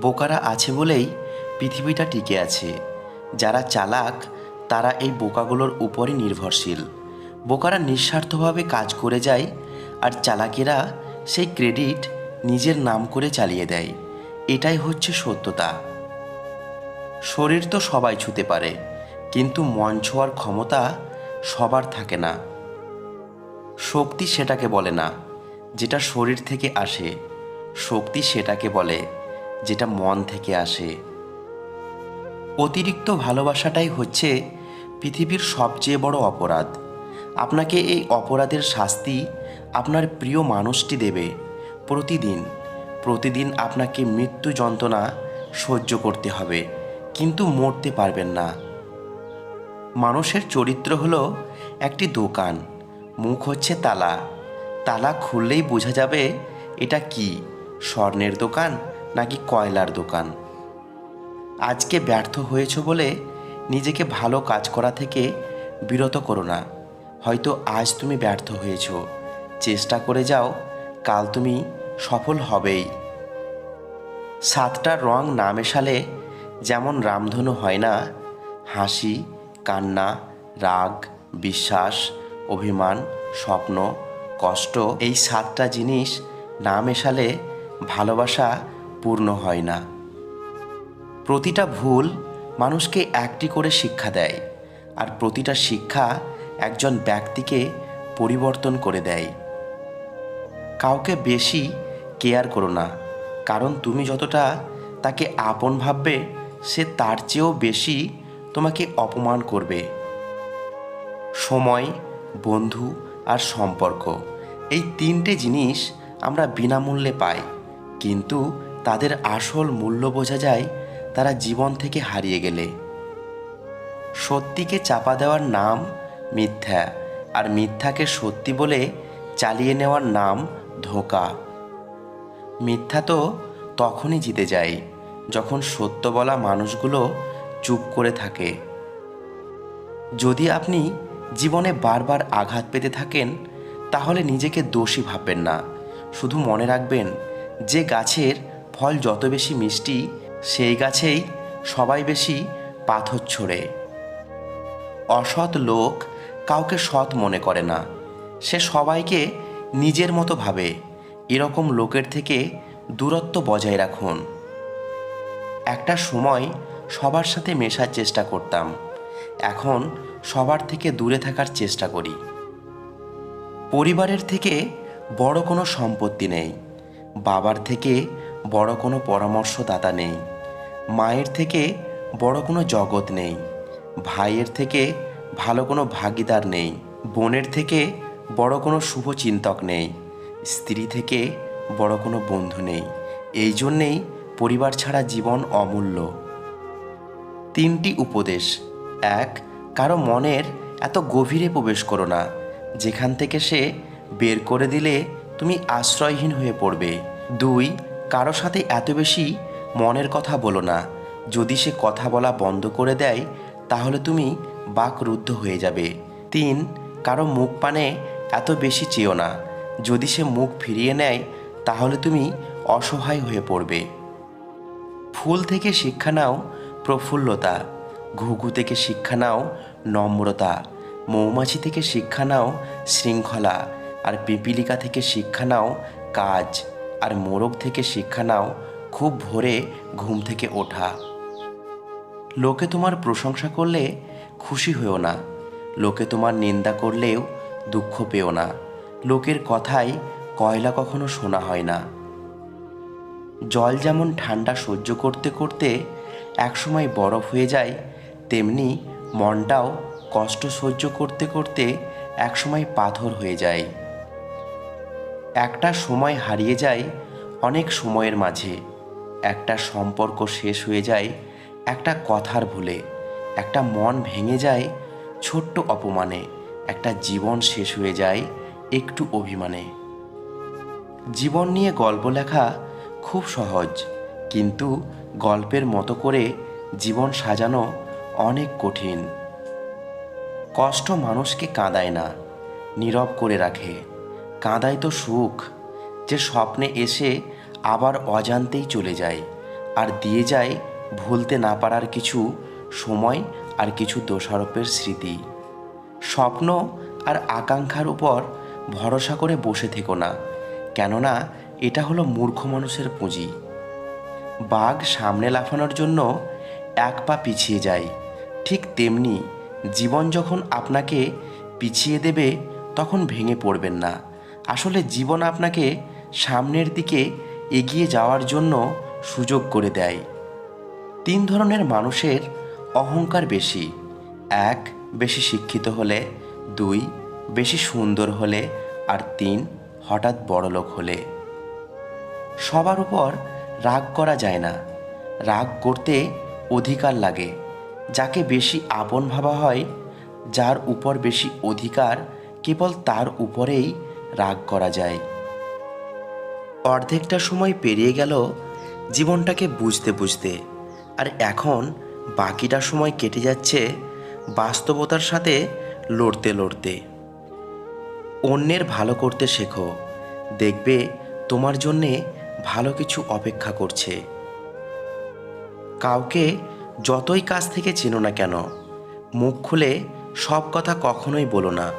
বোকারা আছে বলেই পৃথিবীটা টিকে আছে। যারা চালাক, তারা এই বোকাগুলোর উপরই নির্ভরশীল। বোকারা নিঃস্বার্থভাবে কাজ করে যায় আর চালাকেরা সেই ক্রেডিট নিজের নাম করে চালিয়ে দেয়। এটাই হচ্ছে সত্যতা। শরীর তো সবাই ছুতে পারে, কিন্তু মন ছোঁয়ার ক্ষমতা সবার থাকে না। শক্তি সেটাকে বলে না, যেটা শরীর থেকে আসে। শক্তি সেটাকে বলে যেটা মন থেকে আসে। অতিরিক্ত ভালোবাসাটাই হচ্ছে পৃথিবীর সবচেয়ে বড় অপরাধ। আপনাকে এই অপরাধের শাস্তি আপনার প্রিয় মানুষটি দেবে প্রতিদিন। প্রতিদিন আপনাকে মৃত্যু যন্ত্রণা সহ্য করতে হবে, কিন্তু মরতে পারবেন না। মানুষের চরিত্র হলো একটি দোকান, মুখ হচ্ছে তালা। তালা খুললেই বোঝা যাবে এটা কি, স্বর্ণের দোকান নাকি কয়লার দোকান। আজকে ব্যর্থ হয়েছ বলে নিজেকে ভালো কাজ করা থেকে বিরত করো না। হয়তো আজ তুমি ব্যর্থ হয়েছ। চেষ্টা করে যাও, কাল তুমি সফল হবেই। সাতটা রং না মেশালে যেমন রামধনু হয় না, হাসি, কান্না, রাগ, বিশ্বাস, অভিমান, স্বপ্ন, কষ্ট, এই সাতটা জিনিস না মেশালে ভালোবাসা পূর্ণ হয় না। প্রতিটা ভুল মানুষকে একটি করে শিক্ষা দেয় আর প্রতিটা শিক্ষা একজন ব্যক্তিকে পরিবর্তন করে দেয়। কাউকে বেশি কেয়ার করো না, কারণ তুমি যতটা তাকে আপন ভাববে, সে তার চেয়েও বেশি তোমাকে অপমান করবে। সময়, বন্ধু আর সম্পর্ক, এই তিনটে জিনিস আমরা বিনামূল্যে পাই, কিন্তু তাদের আসল মূল্য বোঝা যায় তারা জীবন থেকে হারিয়ে গেলে। সত্যিকে চাপা দেওয়ার নাম মিথ্যা, আর মিথ্যাকে সত্যি বলে চালিয়ে নেওয়ার নাম ধোঁকা। মিথ্যা তো তখনই জিতে যায় যখন সত্য বলা মানুষগুলো চুপ করে থাকে। যদি আপনি জীবনে বারবার আঘাত পেতে থাকেন, তাহলে নিজেকে দোষী ভাববেন না। শুধু মনে রাখবেন, যে গাছের ফল যত বেশি মিষ্টি, সেই গাছেই সবাই বেশি পাথর ছোড়ে। অসৎ লোক কাউকে সৎ মনে করে না। সে সবাইকে নিজের মতো ভাবে। এরকম লোকের থেকে দূরত্ব বজায় রাখুন। একটা সময় সবার সাথে মেশার চেষ্টা করতাম। এখন সবার থেকে দূরে থাকার চেষ্টা করি। পরিবারের থেকে বড় কোনো সম্পত্তি নেই। বাবার থেকে বড় কোনো পরামর্শদাতা নেই। মায়ের থেকে বড় কোনো জগৎ নেই। ভাইয়ের থেকে ভালো কোনো ভাগিদার নেই। বোনের থেকে বড় কোনো শুভচিন্তক নেই। স্ত্রী থেকে বড় কোনো বন্ধু নেই। এই জন্যেই পরিবার ছাড়া জীবন অমূল্য। তিনটি উপদেশ। এক, কারও মনের এত গভীরে প্রবেশ করো না। যেখান থেকে সে বের করে দিলে তুমি আশ্রয়হীন হয়ে পড়বে। দুই কারও সাথে এত বেশি মনের কথা বলো না। যদি সে কথা বলা বন্ধ করে দেয়, তাহলে তুমি বাকরুদ্ধ হয়ে যাবে। তিন, কারও মুখ পানে এত বেশি চেয়েও না। যদি সে মুখ ফিরিয়ে নেয়, তাহলে তুমি অসহায় হয়ে পড়বে। ফুল থেকে শিক্ষা নাও প্রফুল্লতা। ঘুঘু থেকে শিক্ষা নাও নম্রতা। মৌমাছি থেকে শিক্ষা নাও শৃঙ্খলা। আর পিপিলিকা থেকে শিক্ষা নাও কাজ। আর মোরগ থেকে শিক্ষা নাও, খুব ভোরে ঘুম থেকে ওঠা। লোকে তোমার প্রশংসা করলে খুশি হয়েও না। লোকে তোমার নিন্দা করলেও দুঃখ পেও না। লোকের কথাই কয়লা কখনো শোনা হয় না। জল যেমন ঠান্ডা সহ্য করতে করতে একসময় বরফ হয়ে যায়, তেমনি মনটাও কষ্ট সহ্য করতে করতে একসময় পাথর হয়ে যায়। একটা সময় হারিয়ে যায় অনেক সময়ের মাঝে। একটা সম্পর্ক শেষ হয়ে যায় একটা কথার ভুলে। একটা মন ভেঙে যায় ছোট্ট অপমানে। একটা জীবন শেষ হয়ে যায় একটু অভিমানে। জীবন নিয়ে গল্প লেখা খুব সহজ, কিন্তু গল্পের মতো করে জীবন সাজানো অনেক কঠিন। কষ্ট মানুষকে কাঁদায় না, নীরব করে রাখে। কাঁদায় তো সুখ, যে স্বপ্নে এসে আবার অজান্তেই চলে যায়, আর দিয়ে যায় ভুলতে না পারার কিছু সময় আর কিছু দোষারোপের স্মৃতি। স্বপ্ন আর আকাঙ্ক্ষার উপর ভরসা করে বসে থেকো না, কেননা এটা হলো মূর্খ মানুষের পুঁজি। বাঘ সামনে লাফানোর জন্য এক পা পিছিয়ে যায়, ঠিক তেমনি জীবন যখন আপনাকে পিছিয়ে দেবে তখন ভেঙে পড়বেন না আসলে জীবন আপনাকে সামনের দিকে এগিয়ে যাওয়ার জন্য সুযোগ করে দেয়। তিন ধরনের মানুষের অহংকার বেশি। এক, বেশি শিক্ষিত হলে। দুই, বেশি সুন্দর হলে। আর তিন, হঠাৎ বড়লোক হলে। সবার উপর রাগ করা যায় না। রাগ করতে অধিকার লাগে। যাকে বেশি আপন ভাবা হয়, যার উপর বেশি অধিকার কেবল তার উপরেই রাগ করা যায়। অর্ধেকটা সময় পেরিয়ে গেল জীবনটাকে বুঝতে বুঝতে। আর এখন বাকিটা সময় কেটে যাচ্ছে বাস্তবতার সাথে লড়তে লড়তে। অন্যের ভালো করতে শেখো। দেখবে তোমার জন্যে ভালো কিছু অপেক্ষা করছে। কাউকে যতই কাছ থেকে চেনো না কেন, মুখ খুলে সব কথা কখনোই বলো না।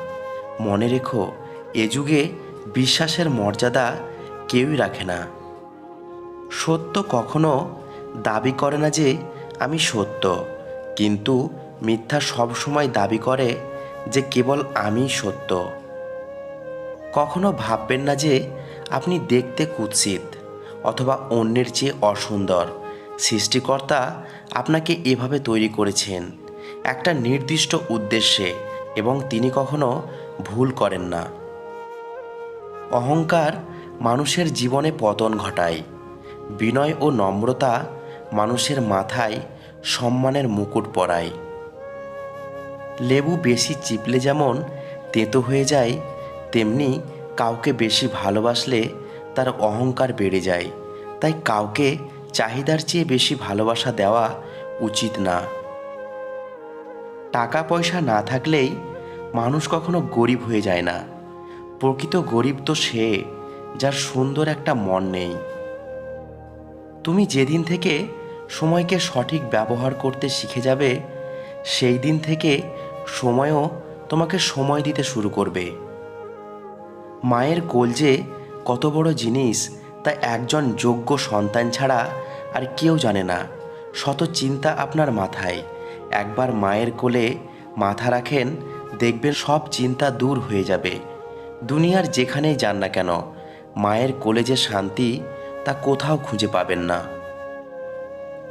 মনে রেখো এ যুগে বিশ্বাসের মর্যাদা কেউই রাখে না। সত্য কখনো দাবি করে না যে আমি সত্য, কিন্তু মিথ্যা সব সময় দাবি করে যে কেবল আমি সত্য। কখনো ভাববেন না যে আপনি দেখতে কুৎসিত অথবা অন্যের চেয়ে অসুন্দর। সৃষ্টিকর্তা আপনাকে এভাবে তৈরি করেছেন, একটা নির্দিষ্ট উদ্দেশ্যে, এবং তিনি কখনো ভুল করেন না। অহংকার মানুষের জীবনে পতন ঘটায়। বিনয় ও নম্রতা মানুষের মাথায় সম্মানের মুকুট পরায়। লেবু বেশি চিপলে যেমন তেতো হয়ে যায়, তেমনি কাউকে বেশি ভালোবাসলে তার অহংকার বেড়ে যায়। তাই কাউকে চাহিদার চেয়ে বেশি ভালোবাসা দেওয়া উচিত না। টাকা পয়সা না থাকলেই মানুষ কখনো গরিব হয়ে যায় না। প্রকৃত গরিব তো সে, যার সুন্দর একটা মন নেই। তুমি যেদিন থেকে সময়কে সঠিক ব্যবহার করতে শিখে যাবে, সেই দিন থেকে সময়ও তোমাকে সময় দিতে শুরু করবে। মায়ের কোল যে কত বড় জিনিস, তা একজন যোগ্য সন্তান ছাড়া আর কেউ জানে না। শত চিন্তা আপনার মাথায়। একবার মায়ের কোলে মাথা রাখেন, দেখবেন সব চিন্তা দূর হয়ে যাবে। দুনিয়ার যেখানেই যান না কেন, মায়ের কোলে যে শান্তি, তা কোথাও খুঁজে পাবেন না।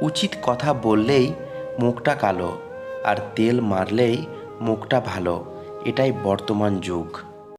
উচিত কথা বললেই মুখটা কালো, আর তেল মারলেই মুখটা ভালো, এটাই বর্তমান যুগ।